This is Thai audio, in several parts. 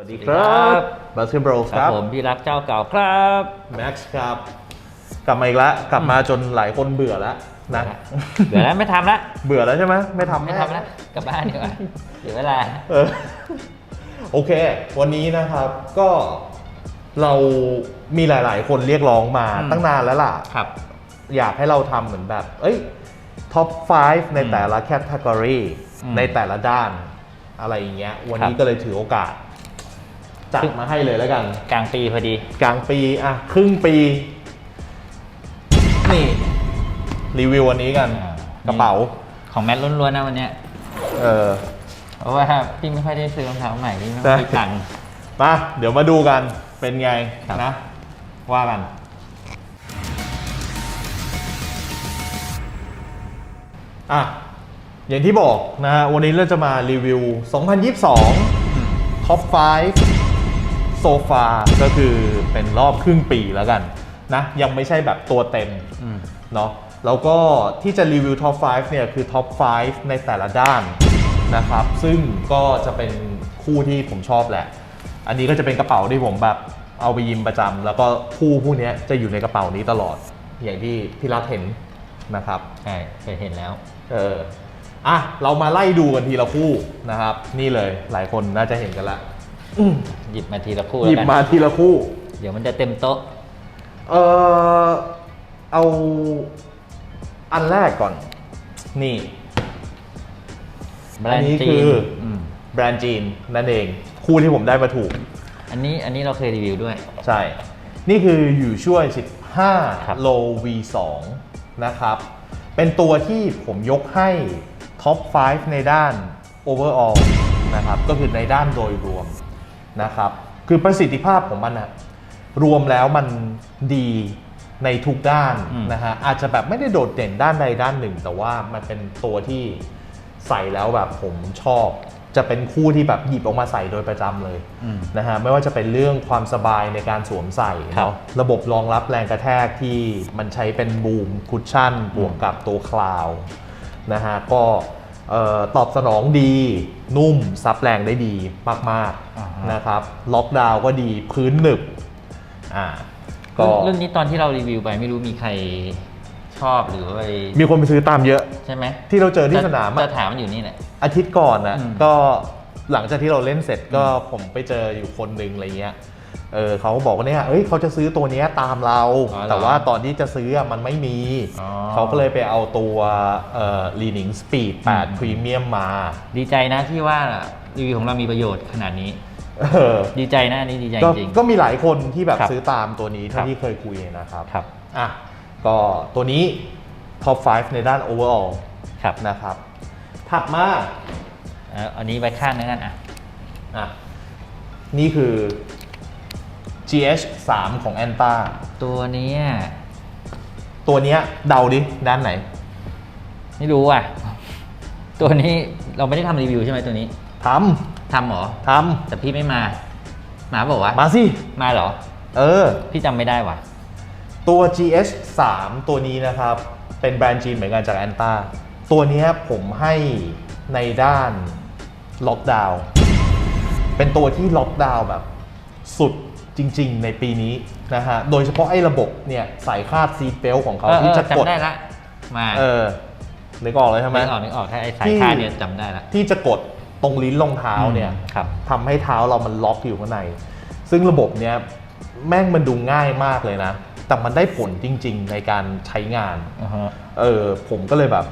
วัสดีครับบาสเกตบอลคครัรับบผมพี่รักเจ้าเก่าครับแม็กซ์ครับ กลับมาอีกแล้วกลับมาจนหลายคนเบื่อแล้วนะเดี๋ยวนั้นไม่ทำละเบื่อแล้วใช่ไหมไม่ทำไม่ทำละกลับบ้านดีกว่าเดี๋ยวเวลาเออโอเค วันนี้นะครับก็เรามีหลาย ๆ คนเรียกร้องมาอืมตั้งนานแล้วล่ะครับอยากให้เราทำเหมือนแบบ เอ้ยท็อป 5 ในแต่ละแคตตากรีอืมในแต่ละด้านอะไรอย่างเงี้ย วันนี้ครับก็เลยถือโอกาส จัดมาให้เลยแล้วกัน กลางปีพอดี กลางปีอะครึ่งปี นี่ รีวิววันนี้กันอ่า กระเป๋า ของแมทล้วนๆนะวันเนี้ยเออ เพราะว่าพี่ไม่ค่อยได้ซื้อรองเท้าใหม่พี่ไม่ได้ค่อยตังค์ มาเดี๋ยวมาดูกันเป็นไงครับ นะ ว่ากัน อะ อย่างที่บอกนะฮะวันนี้เราจะมารีวิว 2022ท็อป5 โซฟาก็คือเป็นรอบครึ่งปีแล้วกันนะยังไม่ใช่แบบตัวเต็มอืมเนาะแล้วก็ที่จะรีวิวท็อป 5 เนี่ยคือท็อป 5 ในแต่ละด้านนะครับ ซึ่งก็จะเป็นคู่ที่ผมชอบแหละ อันนี้ก็จะเป็นกระเป๋าที่ผมแบบเอาไปยิมประจำแล้วก็คู่พวกเนี้ยจะอยู่ในกระเป๋านี้ตลอด อย่างที่พี่รัฐเห็นนะครับใช่เคยเห็นแล้ว เอออะเรามาไล่ดูกันทีละคู่นะครับ นี่เลยหลายคนน่าจะเห็นกันละ อืมหยิบมาทีละคู่หยิบแล้วกันมาทีละคู่ เดี๋ยวมันจะเต็มโต๊ะ เออเอาอันแรกก่อน นี่ แบรอันนนี้ด์จีคืนอมแบรนด์จีนนั่นเอง คู่ที่ผมได้มาถูก อันนี้อันนี้เราเคยรีวิวด้วย ใช่ นี่คืออยู่ช่วย ครับ 15 โล V2 นะครับ เป็นตัวที่ผมยกให้ท็อป 5 ในด้าน overall นะครับ ก็คือในด้านโดยรวม นะครับ คือประสิทธิภาพของมันนะรวมแล้วมันดีในทุกด้านอืมนะฮะอาจจะแบบไม่ได้โดดเด่นด้านใดด้านหนึ่ง แต่ว่ามันเป็นตัวที่ใส่แล้วแบบผมชอบ จะเป็นคู่ที่แบบหยิบออกมาใส่โดยประจำเลยอืมนะฮะไม่ว่าจะเป็นเรื่องความสบายในการสวมใส่ครับเนาะระบบรองรับแรงกระแทกที่มันใช้เป็นบูมคุชชั่นบวกกับตัวคลาวนะฮะก็เอ่อ ตอบสนองดี นุ่มซับแรงได้ดีมากอ่าฮะๆนะครับ ล็อกดาวน์ก็ดีพื้นหนึบอ่าก็รุ่นนี้ตอนที่เรารีวิวไปไม่รู้มีใครชอบหรือว่าไปมีคนไปซื้อตามเยอะใช่ไหมที่เราเจอที่สนามจะอะถามมันอยู่นี่แหละอาทิตย์ก่อนนะอืมก็หลังจากที่เราเล่นเสร็จก็ผมไปเจออยู่คนหนึ่งอะไรเงี้ย เออเขาก็บอกว่าเนี่ยเอ้ยเขาจะซื้อตัวเนี้ยตามเรา อ๋อเหรอแต่ว่าตอนที่จะซื้ออะมันไม่มี อ๋อเขาก็เลยไปเอาตัวเอ่อ Leaning Speed 8 Premium มาดีใจนะที่ว่ารีวิวของเรามีประโยชน์ขนาดนี้ เออดีใจนะอันนี้ดีใจก็จริง ก็มีหลายคนที่แบบครับซื้อตามตัวนี้ครัเท่าบ ที่เคยคุยนะครับครับอะก็ตัวนี้ Top 5 ในด้าน Overall ครับนะครับ ถัดมาเอาอันนี้ไว้ข้างนึงกันอะ อะนี่คือ GH 3ของ Anta ตัวเนี้ยตัวเนี้ยเดาดิด้านไหน ไม่รู้อะ ตัวนี้เราไม่ได้ทำรีวิวใช่ไหมตัวนี้ททำเหรอำทแต่พี่ไม่มา มาบอกว่าำ มาสิ มาเหรอ เออ พี่จำไม่ได้ว่ะ ตัว GH 3ตัวนี้นะครับ เป็นแบรนด์จีนเหมือนกันจาก Anta ตัวเนี้ยผมให้ในด้านล็อกดาวน์เป็นตัวที่ล็อกดาวน์แบบสุด จริง ๆ ในปีนี้นะฮะ โดยเฉพาะไอ้ระบบเนี่ยสายคาดซีเ b ลของเขาเออเอที่อจะกดจำได้ละมาเออนึกออกเลยใช่ไหมนึกออกนึกออกถ้าไอ้สายที่คาดเนี่ยจำได้ละที่จะกดตรงลิ้นรองเท้าเนี่ยอืมครับทำให้เท้าเรามันล็อกอยู่ข้างใน ซึ่งระบบเนี้ยแม่งมันดูง่ายมากเลยนะ แต่มันได้ผลจริง ๆ ในการใช้งานอือฮะเออผมก็เลยแบบ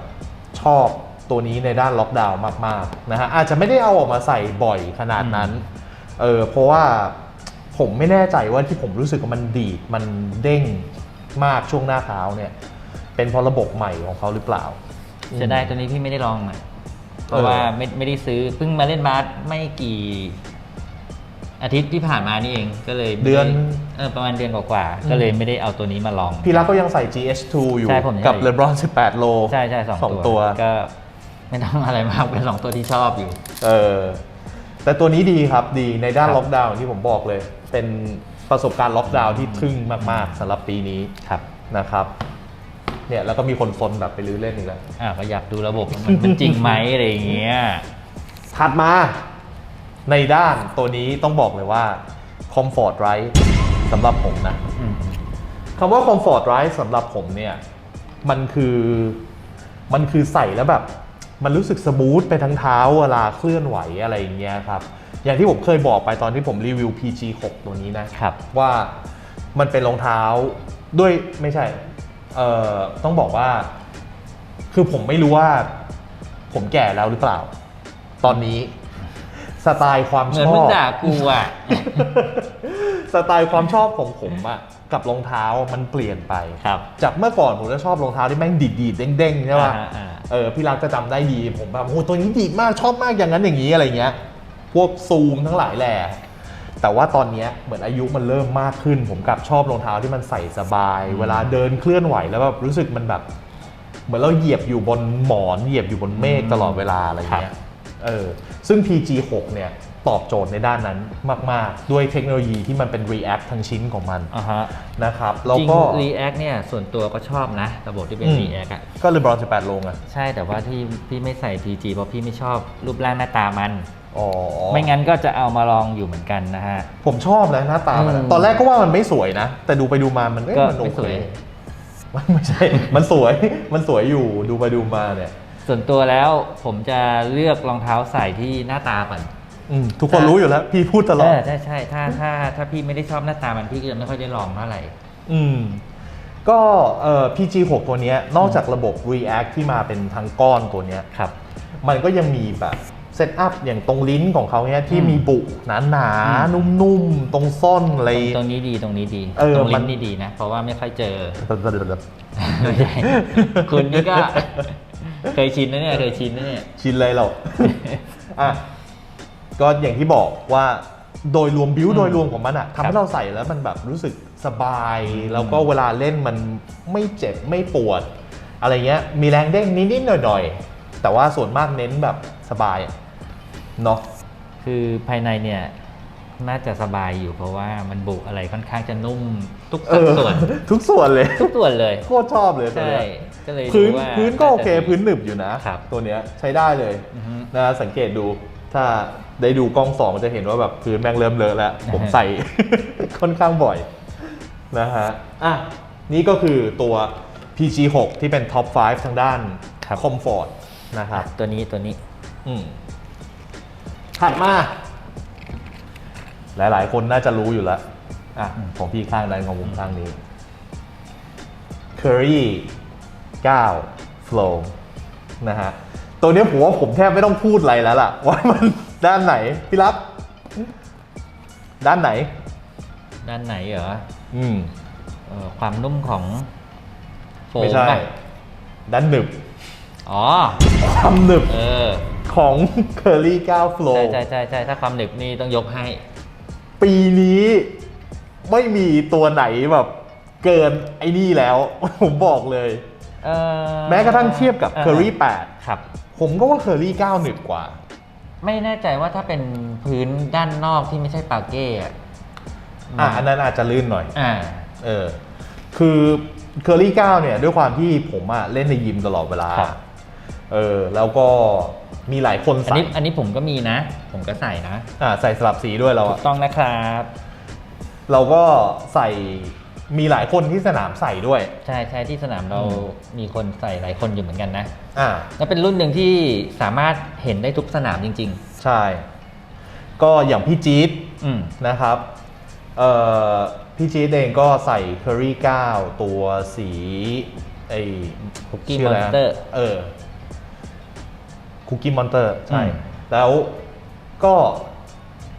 ชอบตัวนี้ในด้านล็อกดาวน์มากๆนะฮะอาจจะไม่ได้เอาออกมาใส่บ่อยขนาดนั้น เออเพราะว่า ผมไม่แน่ใจว่าที่ผมรู้สึกว่ามันดีดมันเด้งมากช่วงหน้าเท้าเนี่ย เป็นเพราะระบบใหม่ของเขาหรือเปล่าเสียดายตัวนี้พี่ไม่ได้ลองอะเพราะเออว่าไม่ไม่ได้ซื้อเพิ่งมาเล่นบาสไม่กี่อาทิตย์ที่ผ่านมานี่เองก็เลยไม่ไเดือนเออประมาณเดือนกว่าๆก็เลยไม่ได้เอาตัวนี้มาลอง พี่รักก็ยังใส่ GH2 อยู่ใช่ผมยังกับใส่เลบรอน18 โล ใช่ใช่สองสองตัวตัวก็ไม่ต้องอะไรมากเป็นสองตัวที่ชอบอยู่ เออแต่ตัวนี้ดีครับดีในด้านครับล็อกดาวน์ที่ผมบอกเลย เป็นประสบการณ์ล็อกดาวน์ที่ทึ่งมากๆสำหรับปีนี้ครับ นะครับเนี่ยแล้วก็มีคนซนแบบไปรื้อเล่นอีกแล้ว อ่าก็อยากดูระบบมันมันจริงไหมอะไรอย่างเงี้ย ถัดมาในด้านตัวนี้ต้องบอกเลยว่า Comfort Right สำหรับผมนะอืม คำว่า Comfort Right สำหรับผมเนี่ย มันคือมันคือใส่แล้วแบบ มันรู้สึกสมูทไปทั้งเท้าเวลาเคลื่อนไหวอะไรอย่างเงี้ยครับ อย่างที่ผมเคยบอกไปตอนที่ผมรีวิว PG 6 ตัวนี้นะครับ ว่ามันเป็นรองเท้าด้วยไม่ใช่เอ่อต้องบอกว่า คือผมไม่รู้ว่า ผมแก่แล้วหรือเปล่า ตอนนี้ สไตล์ความเหชมือนอมึงบ ด่ากูอะ สไตล์ความชอบของผมอะกับรองเท้ามันเปลี่ยนไป ครับ จากเมื่อก่อนผมจะชอบรองเท้าที่แม่งดีดดีดๆเด้งๆใช่ป่ะอ่าอ่า เออพี่รักจะจำได้ดีผมแบบโอ้โหตัวนี้ดีดมากชอบมากอย่างนั้นอย่างนี้อะไรเงี้ย พวกซูมทั้งหลายแหละแต่ว่าตอนเนี้ยเหมือนอายุมันเริ่มมากขึ้น ผมกลับชอบรองเท้าที่มันใส่สบาย เวลาเดินเคลื่อนไหวแล้วแบบรู้สึกมันแบบ เหมือนเราเหยียบอยู่บนหมอนเหยียบอยู่บนเมฆตลอดเวลาอะไรเงี้ยเออซึ่ง PG6 เนี่ยตอบโจทย์ในด้านนั้นมาก ๆ ด้วยเทคโนโลยีที่มันเป็น React ทั้งชิ้นของมันอ่าฮะนะครับแล้วจริงก็ React เนี่ยส่วนตัวก็ชอบนะ ระบบที่เป็นอืม React อะก็เลยบรอน18ลงอะใช่แต่ว่าที่พี่ไม่ใส่ PG เพราะพี่ไม่ชอบรูปร่างหน้าตามัน อ๋อไม่งั้นก็จะเอามาลองอยู่เหมือนกันนะฮะ ผมชอบนะหน้าตามันอะอืม ตอนแรกก็ว่ามันไม่สวยนะ แต่ดูไปดูมามันเอ้ยก็มันโอไม่เคสวย มันไม่ใช่ มันสวย มันสวยอยู่ดูไปดูมาเนี่ย ส่วนตัวแล้วผมจะเลือกรองเท้าใส่ที่หน้าตาก่อนอืมทุกคนรู้อยู่แล้ว พี่พูดตลอเอด อใช่ใช่ถ้าถ้าถ้าพี่ไม่ได้ชอบหน้าตามันพี่ก็จะไม่ค่อยได้ลองเท่าไหร่ อืม ก็เอ่อ PG6 ตัวเนี้ยนอกจากระบบ React ที่มาเป็นทั้งก้อนตัวเนี้ย ครับ มันก็ยังมีแบบ เซตอัพอย่างตรงลิ้นของเขาเนี่ยที่อืมมีบุหนาหนาๆอืมนุ่มๆ ตรงซ่อนอะไรตรงตรงนี้ดีตรงนี้ดีเออตรงมัลิ้นนนี่ดีนะ เพราะว่าไม่ค่อยเจอไม่ใช่คุณนี่ก็เคยชินนะเนี่ยเคยชินนะเนี่ยชินเลยเราอะก็อย่างที่บอกว่าโดยรวมบิวอืมโดยรวมของมันอะทำครัให้บเราใส่แล้วมันแบบรู้สึกสบาย แล้วก็เวลาเล่นมันไม่เจ็บไม่ปวด อะไรเงี้ยมีแรงเด้งนิดๆหน่อยๆแต่ว่าส่วนมากเน้นแบบสบายอะ เนาะคือภายในเนี่ยน่าจะสบายอยู่เพราะว่ามันบุอะไรค่อนข้างจะนุ่มทุกเออส่วน ทุกส่วนเลยทุกส่วนเลยโคตรชอบเลยตัวใช่เนี้ยก็เลยพื้นดูว่าพื้นก็โอเคาจะดีพื้นหนึบอยู่นะครับตัวเนี้ยใช้ได้เลยอือฮึนะสังเกตดูถ้าได้ดูกล้องสองมันจะเห็นว่าแบบพื้นแม่งเริ่มเลอะแล้ว ผมใส่ค่อนข้างบ่อยนะฮะอะนี่ก็คือตัว PG6 ที่เป็นท็อป 5 ทางด้านครับคอมฟอร์ตนะครับตัวนี้ตัวนี้ อืม ถัดมา หลาย ๆ คนน่าจะรู้อยู่แล้วอะของพี่ข้างนั้นของผมข้างนี้ Curry 9 Flow นะฮะ ตัวเนี้ยผมว่าผมแทบไม่ต้องพูดอะไรแล้วล่ะ ว่ามันด้านไหน พี่รับ ด้านไหน ด้านไหนเหรออืมเอ่อความนุ่มของโฟไม่มใช่ป่ะด้านหนึบ อ๋อ ความหนึบเออ ของ Curry 9 Flow ใช่ใช่ใช่ใช่ถ้าความหนึบนี่ต้องยกให้ ปีนี้ไม่มีตัวไหนแบบเกินไอ้นี่แล้ว ผมบอกเลย เอ่อแม้กระทั่งเทียบกับอ่า Curry ครับ8ผมก็ว่า Curry 9หนึบกว่า ไม่แน่ใจว่าถ้าเป็นพื้นด้านนอกที่ไม่ใช่ปาเก้อะอะอันนั้นอาจจะลื่นหน่อย อ่า เออ คือ Curry 9เนี่ย ด้วยความที่ผมอะเล่นในยิมตลอดเวลา ครับ เออแล้วก็มีหลายคนอันใส่นี้อันนี้ผมก็มีนะ ผมก็ใส่นะอ่าใส่สลับสีด้วยเราถูอะกต้องนะครับ เราก็ใส่มีหลายคนที่สนามใส่ด้วย ใช่ใช่ที่สนามเราอืมมีคนใส่หลายคนอยู่เหมือนกันนะ อ่า แล้วเป็นรุ่นหนึ่งที่สามารถเห็นได้ทุกสนามจริง ใช่ ก็อย่างพี่จี๊ดๆ อืม นะครับเอ่อพี่จี๊ดเองก็ใส่ Curry 9ตัวสีไอ้ Cookie ชื่ะไรนะ Monster เออ คุกกี้มอนเตอร์ใช่ อืม แล้วก็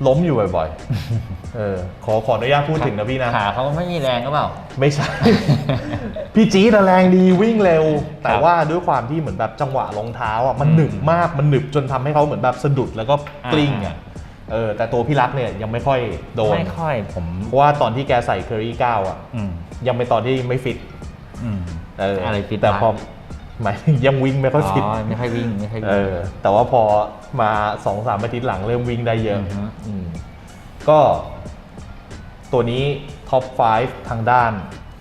ล้มอยู่บ่อยๆ เออขอขออนุญาตพูดถึงนะพี่นะ ขาเขาไม่มีแรงก็เปล่า ไม่ใช่ พี่จี๊ดอะแรงดีวิ่งเร็ว แต่ครับว่าด้วยความที่เหมือนแบบจังหวะรองเท้าอะมันอืมหนึบมากมันหนึบจนทำให้เขาเหมือนแบบสะดุดแล้วก็กลิ้งอ่าอะเออแต่ตัวพี่รักเนี่ยยังไม่ค่อยโดน ไม่ค่อยผมเพราะว่าตอนที่แกใส่เคอรี่9อะ อืมยังเป็นตอนที่ไม่ฟิต อืม เออออะไรฟิตแต่วะพอ หมายถึงยังวิ่งไม่ค่อยฟิตอ๋อไม่ค่อยวิ่งไม่ค่อยเอวิ่งอแต่ว่าพอมาสองสามอาทิตย์หลังเริ่มวิ่งได้เยอะอือฮึอืมก็ตัวนี้ท็อป 5 ทางด้าน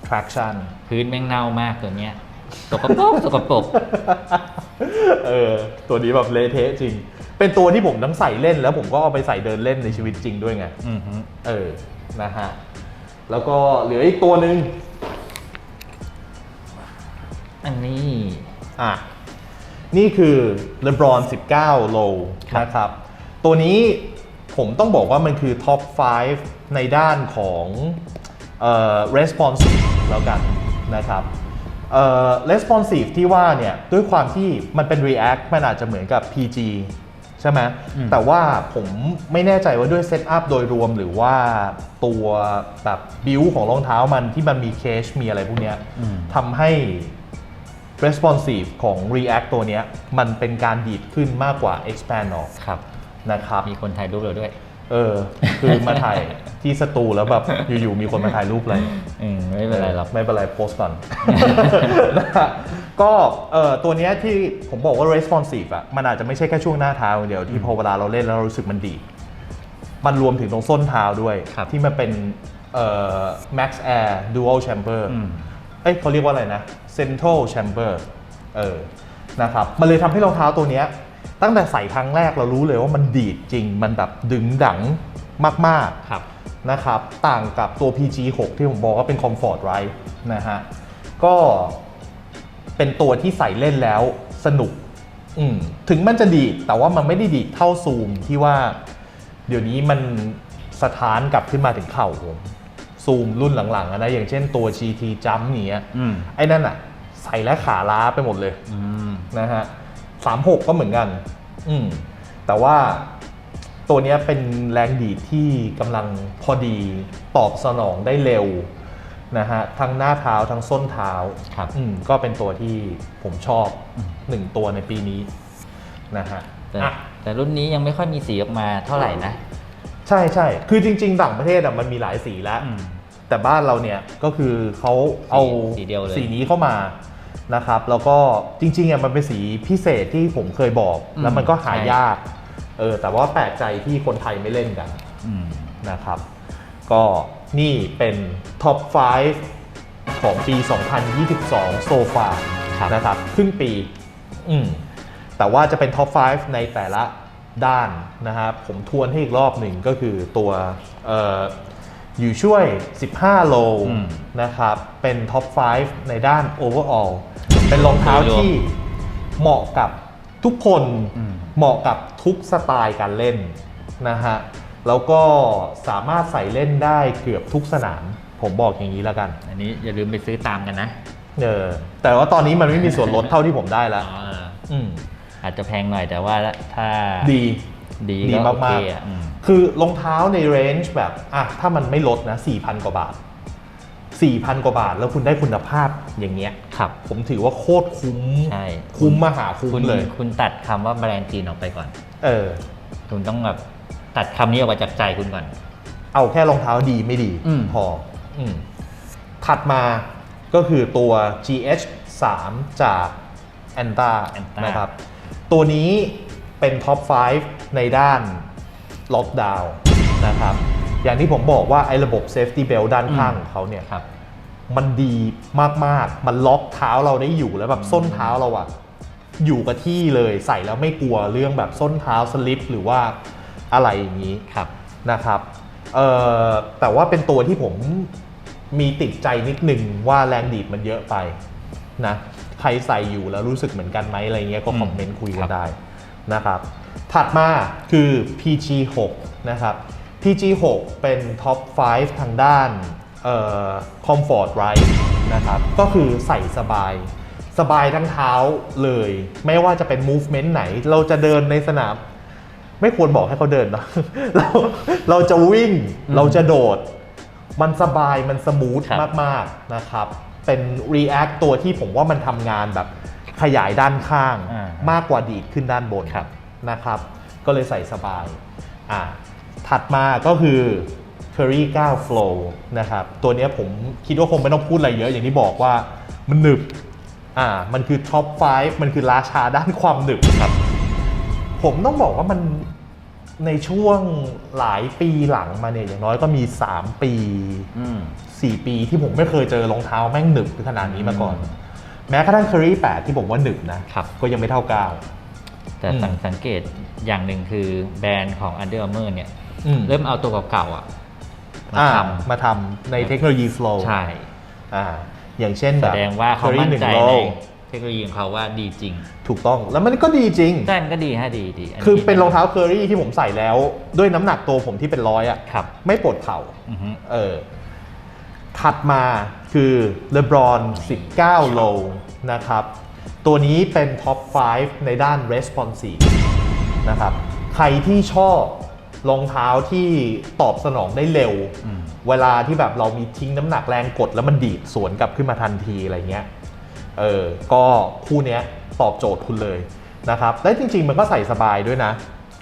traction พื้นแม่งเน่ามากตัวเนี้ยสกปรกสกปรกเออตัวนี้แบบเละเทะจริงไปเป็นตัวที่ผมทั้งใส่เล่น แล้วผมก็เอาไปใส่เดินเล่นในชีวิตจริงด้วยไงอือฮึเออนะฮะแล้วก็เหลืออีกตัวหนึ่ง อันนี้ อะนี่คือ LeBron 19 Low ครับ นะครับ ตัวนี้ผมต้องบอกว่ามันคือท็อป 5 ในด้านของเอ่อ responsive แล้วกันนะครับเอ่อ responsive ที่ว่าเนี่ยด้วยความที่มันเป็น react มันอาจจะเหมือนกับ PG ใช่ไหมอืม แต่ว่าผมไม่แน่ใจว่าด้วยเซตอัพโดยรวมหรือว่าตัวแบบบิวของรองเท้ามันที่มันมีเคชมีอะไรพวกเนี้ย อืม ทำให้ responsive ของ React ตัวเนี้ยมันเป็นการดีดขึ้นมากกว่า expand ออกครับนะครับ มีคนถ่ายรูปเราด้วย เออ คือมาถ่ายที่สตูแล้วแบบอยู่ๆมีคนมาถ่ายรูปอะไรอืมไม่เป็นไรหรอกไม่เป็นไรโพสต์ก่อนนะฮะก็เอ่อตัวเนี้ยที่ผมบอกว่า responsive อะมันอาจจะไม่ใช่แค่ช่วงหน้าเท้าอย่างเดียวที่พอเวลาเราเล่นแล้วเรารู้สึกมันดีดมันรวมถึงตรงส้นเท้าด้วยครับที่มันเป็นเอ่อ max air dual chamber อืม เอ้ยเขาเรียกว่าอะไรนะ central chamber เออนะครับมันเลยทำให้รองเท้าตัวเนี้ยตั้งแต่ใส่ครั้งแรกเรารู้เลยว่ามันดีดจริง มันแบบดึงดังมากครับๆนะครับ ต่างกับตัว PG 6 ที่ผมบอกว่าเป็น comfort right นะฮะ ก็เป็นตัวที่ใส่เล่นแล้วสนุก อืมถึงมันจะดีดแต่ว่ามันไม่ได้ดีดเท่าซูมที่ว่า เดี๋ยวนี้มันสถานกลับขึ้นมาถึงเข่าผม ซูมรุ่นหลังๆอะนะอย่างเช่นตัว GT Jump เนี้ยอืมไอ้นั่นอะใส่แล้วขาล้าไปหมดเลยอืมนะฮะสามหกก็เหมือนกัน อืมแต่ว่าตัวเนี้ยเป็นแรงดีดที่กำลังพอดีตอบสนองได้เร็วนะฮะทั้งหน้าเท้าทั้งส้นเท้า ครับ อืมก็เป็นตัวที่ผมชอบหนึ่งตัวในปีนี้นะฮะแต่อะ แต่รุ่นนี้ยังไม่ค่อยมีสีออกมาเท่าไหร่นะ ใช่ใช่คือจริง ๆ ต่างประเทศอะมันมีหลายสีแล้ว อืม แต่บ้านเราเนี่ยก็คือเขาเอาสีเดียวเลย สีนี้เข้ามานะครับ แล้วก็จริงๆอะมันเป็นสีพิเศษที่ผมเคยบอกอืมแล้วมันก็หาใช่ยากเออแต่ว่าแปลกใจที่คนไทยไม่เล่นกัน อืม นะครับ ก็นี่เป็นท็อป 5 ของปี 2022 โซฟาครับ นะครับ ครึ่งปี อืมแต่ว่าจะเป็นท็อป 5 ในแต่ละ ด้านนะครับผมทวนให้อีกรอบหนึ่งก็คือตัวเอ่ออยู่ช่วย 15 โลอืมนะครับ เป็นท็อป 5 ในด้าน overall เป็นรองเท้าที่เหมาะกับทุกคนอืมเหมาะกับทุกสไตล์การเล่นนะฮะ แล้วก็สามารถใส่เล่นได้เกือบทุกสนาม ผมบอกอย่างนี้แล้วกัน อันนี้อย่าลืมไปซื้อตามกันนะ เออ แต่ว่าตอนนี้มันไม่มีส่วนลดเท่าที่ผมได้แล้วอ๋ออืม อาจจะแพงหน่อยแต่ว่าถ้าดีดีดีก็โอมาเคกอะอืมๆคือรองเท้าในเรนจ์แบบอะถ้ามันไม่ลดนะ 4,000 กว่าบาท 4,000 กว่าบาทแล้วคุณได้คุณภาพอย่างเงี้ยครับ ผมถือว่าโคตรคุ้มใช่คุ้มมหาคุ้มคุณเลย คุณตัดคำว่าแบรนด์จีนออกไปก่อน เออ คุณต้องแบบตัดคำนี้ออกมาจากใจคุณก่อน เอาแค่รองเท้าดีไม่ดีอืมพออืมถัดมาก็คือตัว GH 3 จาก Anta Anta นะครับ ตัวนี้เป็นท็อป 5 ในด้านล็อกดาวน์นะครับ อย่างที่ผมบอกว่าไอ้ระบบ Safety Belt ด้านข้างของเขาเนี่ยครับมันดีมาก ๆ มันล็อกเท้าเราได้อยู่แล้วแบบส้นเท้าเราอะอยู่กับที่เลยใส่แล้วไม่กลัวเรื่องแบบส้นเท้าสลิปหรือว่าอะไรอย่างนี้ครับนะครับเอ่อแต่ว่าเป็นตัวที่ผมมีติดใจนิดนึงว่าแรงดีดมันเยอะไปนะใครใส่อยู่แล้วรู้สึกเหมือนกันไหมอะไรเงี้ยก็อืมคอมเมนต์คุยคกัรันบได้นะครับ ถัดมาคือ PG 6 นะครับ PG 6 เป็นท็อป 5 ทางด้านเอ่อ Comfort Ride นะครับ ก็คือใส่สบาย สบายทั้งเท้าเลย ไม่ว่าจะเป็น movement ไหน เราจะเดินในสนาม ไม่ควรบอกให้เขาเดินเนอะเราเราจะวิ่งอืมเราจะโดด มันสบายมันสมูทครับมาก ๆ นะครับ เป็น React ตัวที่ผมว่ามันทำงานแบบขยายด้านข้างอ่ามมากกว่าดีดขึ้นด้านบนครับ นะครับ ก็เลยใส่สบายอ่าถัดมาก็คือ Curry 9 Flow นะครับตัวเนี้ยผมคิดว่าคงไม่ต้องพูดอะไรเยอะอย่างที่บอกว่ามันหนึบอ่ามันคือท็อป5มันคือราชาด้านความหนึบครับ ผมต้องบอกว่ามัน ในช่วงหลายปีหลังมาเนี่ยอย่างน้อยก็มี 3 ปีอืม4ปีที่ผมไม่เคยเจอรองเท้าแม่งหนึบขนาดนี้มาก่อนอืมแม้กระทั่ง Curry 8ที่ผมว่าหนึบนะครับก็ยังไม่เท่าก้าวแแต่อืมสังสังเกตอย่างหนึ่งคือแบรนด์ของ Under Armour เนี่ยอืมเริ่มเอาตัวเก่าๆอะมาอ่าทมาทำในเทคโนโลยี flow ำใช่ อ่า อย่างเช่นแบบแสดงว่าเขา Curry มั่นหนึ่งใจโลในเทคโนโลยีของเขาว่าดีจริงถูกต้องแล้วมันก็ดีจริง ใช่มันก็ดีฮะดีดีนนี้คือเป็นรองเท้าเคอรี่ที่ผมใส่แล้ว ด้วยน้ำหนักตัวผมที่เป็นร้อยอะครับไม่ปวดเข่าอือฮึเออถัดมาคือ LeBron 19 โลนะครับ ตัวนี้เป็นท็อป 5 ในด้าน responsive นะครับ ใครที่ชอบรองเท้าที่ตอบสนองได้เร็วอืมเวลาที่แบบเรามีทิ้งน้ำหนักแรงกดแล้วมันดีดสวนกลับขึ้นมาทันทีอะไรเงี้ย เออก็คู่เนี้ยตอบโจทย์คุณเลยนะครับและจริง ๆ มันก็ใส่สบายด้วยนะ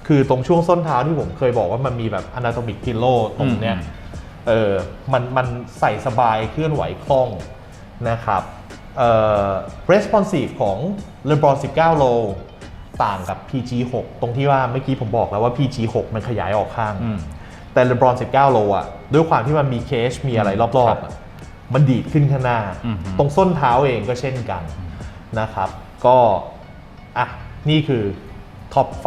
คือตรงช่วงส้นเท้าที่ผมเคยบอกว่ามันมีแบบ anatomic pillow ตรงเนี้ยอืมเออมันมันใส่สบายเคลื่อนไหวคล่องนะครับเอ่อ responsive ของ LeBron 19โลต่างกับ PG 6 ตรงที่ว่าเมื่อกี้ผมบอกแล้วว่า PG 6 มันขยายออกข้างอืมแต่ LeBron 19โลอะด้วยความที่มันมีเคสมีอะไรรอบครัๆบอะ มันดีดขึ้นข้างหน้าอือฮึตรงส้นเท้าเองก็เช่นกันนะครับ ก็อะนี่คือท็อป 5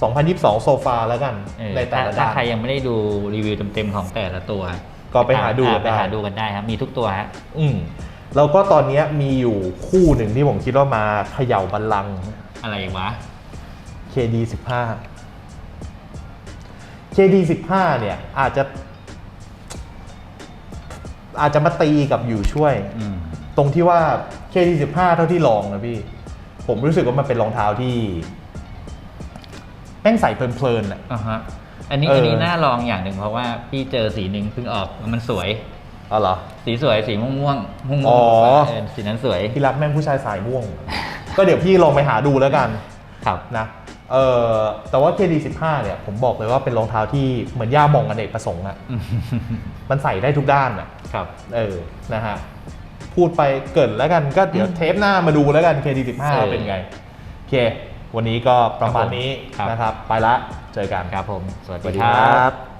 2022 โซฟาแล้วกันเออในแต่ถ้าละถ้าด้านใครยังไม่ได้ดูรีวิวเต็มๆของแต่ละตัว ก็ไปหาดูอ่กันได้ไปหาดูกันได้ครับ มีทุกตัวฮะอืมแล้วก็ตอนเนี้ยมีอยู่คู่หนึ่งที่ผมคิดว่ามาเขย่าบัลลังก์อะไรอีกวะ KD 15 KD 15 เนี่ยอาจจะ อาจจะมาตีกับอยู่ช่วย อืม ตรงที่ว่า KD 15เท่าที่ลองนะพี่ ผมรู้สึกว่ามันเป็นรองเท้าที่แม่งใส่เพลินๆอะอ่าฮะอันนี้เอออั อันนี้น่าลองอย่างหนึ่งเพราะว่าพี่เจอสีหนึ่งเพิ่งออกมันสวย อ๋อเหรอ สีสวยสีม่วงม่วงม่วงอ๋อ เออสีนั้นสวยพี่รักแม่งผู้ชายสายม่วง ก็เดี๋ยวพี่ลองไปหาดูแล้วกันครับนะเออแต่ว่า KD 15 เนี่ยผมบอกเลยว่าเป็นรองเท้าที่เหมือนย่ามองอเนกประสงค์อะมันใส่ได้ทุกด้านอะ ครับเออนะฮะพูดไปเกรินแล้วกันก็เดี๋ยวเทปหน้ามาดูแล้วกัน KD เอ15อเป็นไง โอเค วันนี้ก็ประมาณนี้ครับผมนะครับ ไปละเจอกันครับผม สวัสสวัสดีดีคครัรับบ